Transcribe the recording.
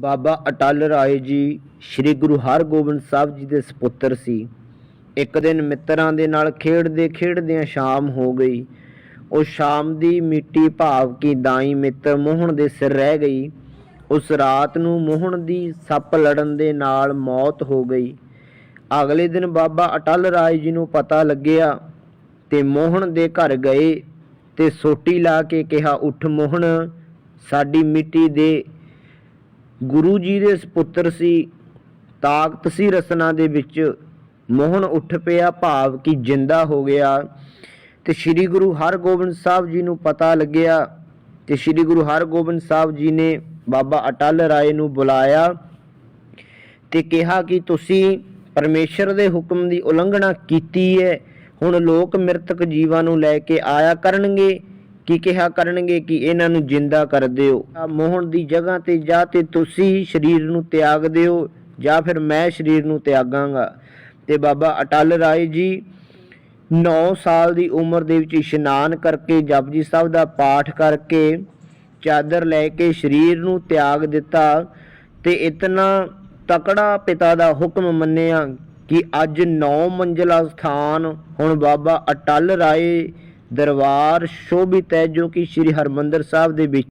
ਬਾਬਾ ਅਟਲ ਰਾਏ ਜੀ, ਸ੍ਰੀ ਗੁਰੂ ਹਰਗੋਬਿੰਦ ਸਾਹਿਬ ਜੀ ਦੇ ਸੁਪੁੱਤਰ ਸੀ। ਇੱਕ ਦਿਨ ਮਿੱਤਰਾਂ ਦੇ ਨਾਲ ਖੇਡਦੇ ਖੇਡਦਿਆਂ ਸ਼ਾਮ ਹੋ ਗਈ। ਉਹ ਸ਼ਾਮ ਦੀ ਮਿੱਟੀ ਭਾਵ ਕੀ ਦਾਈ ਮਿੱਤਰ ਮੋਹਣ ਦੇ ਸਿਰ ਰਹਿ ਗਈ। ਉਸ ਰਾਤ ਨੂੰ ਮੋਹਣ ਦੀ ਸੱਪ ਲੜਨ ਦੇ ਨਾਲ ਮੌਤ ਹੋ ਗਈ। ਅਗਲੇ ਦਿਨ ਬਾਬਾ ਅਟਲ ਰਾਏ ਜੀ ਨੂੰ ਪਤਾ ਲੱਗਿਆ ਤੇ ਮੋਹਣ ਦੇ ਘਰ ਗਏ ਤੇ ਸੋਟੀ ਲਾ ਕੇ ਕਿਹਾ, ਉੱਠ ਮੋਹਣ, ਸਾਡੀ ਮਿੱਟੀ ਦੇ ਗੁਰੂ ਜੀ ਦੇ ਸੁਪੁੱਤਰ ਸੀ, ਤਾਕਤ ਸੀ ਰਸਨਾ ਦੇ ਵਿੱਚ, ਮੋਹਨ ਉੱਠ ਪਿਆ ਭਾਵ ਕਿ ਜਿੰਦਾ ਹੋ ਗਿਆ। ਤੇ ਸ੍ਰੀ ਗੁਰੂ ਹਰਗੋਬਿੰਦ ਸਾਹਿਬ ਜੀ ਨੂੰ ਪਤਾ ਲੱਗਿਆ। ਤੇ ਸ੍ਰੀ ਗੁਰੂ ਹਰਗੋਬਿੰਦ ਸਾਹਿਬ ਜੀ ਨੇ ਬਾਬਾ ਅਟਲ ਰਾਏ ਨੂੰ ਬੁਲਾਇਆ ਤੇ ਕਿਹਾ ਕਿ ਤੁਸੀਂ ਪਰਮੇਸ਼ਰ ਦੇ ਹੁਕਮ ਦੀ ਉਲੰਘਣਾ ਕੀਤੀ ਹੈ ਹੁਣ ਲੋਕ ਮ੍ਰਿਤਕ ਜੀਵਾਂ ਨੂੰ ਲੈ ਕੇ ਆਇਆ ਕਰਨਗੇ। ਕੀ ਕਿਹਾ ਕਰਨਗੇ ਕਿ ਇਹਨਾਂ ਨੂੰ ਜਿੰਦਾ ਕਰ ਦਿਓ? ਆ ਮੋਹਣ ਦੀ ਜਗ੍ਹਾ ਤੇ ਜਾਂ ਤੇ ਤੁਸੀਂ ਸਰੀਰ ਨੂੰ ਤਿਆਗ ਦਿਓ, ਜਾਂ ਫਿਰ ਮੈਂ ਸਰੀਰ ਨੂੰ ਤਿਆਗਾਂਗਾ। ਤੇ ਬਾਬਾ ਅਟਲ ਰਾਏ ਜੀ 9 ਸਾਲ ਦੀ ਉਮਰ ਦੇ ਵਿੱਚ ਇਸ਼ਨਾਨ ਕਰਕੇ, ਜਪਜੀ ਸਾਹਿਬ ਦਾ ਪਾਠ ਕਰਕੇ ਚਾਦਰ ਲੈ ਕੇ ਸਰੀਰ ਨੂੰ ਤਿਆਗ ਦਿੱਤਾ ਤੇ ਇਤਨਾ ਤਕੜਾ ਪਿਤਾ ਦਾ ਹੁਕਮ ਮੰਨਿਆ ਕਿ ਅੱਜ 9 ਮੰਜ਼ਲਾ ਸਥਾਨ ਹੁਣ ਬਾਬਾ ਅਟਲ ਰਾਏ ਦਰਬਾਰ ਸ਼ੋਭਿਤ ਹੈ ਜੋ ਕਿ ਸ੍ਰੀ ਹਰਮੰਦਰ ਸਾਹਿਬ ਦੇ ਵਿੱਚ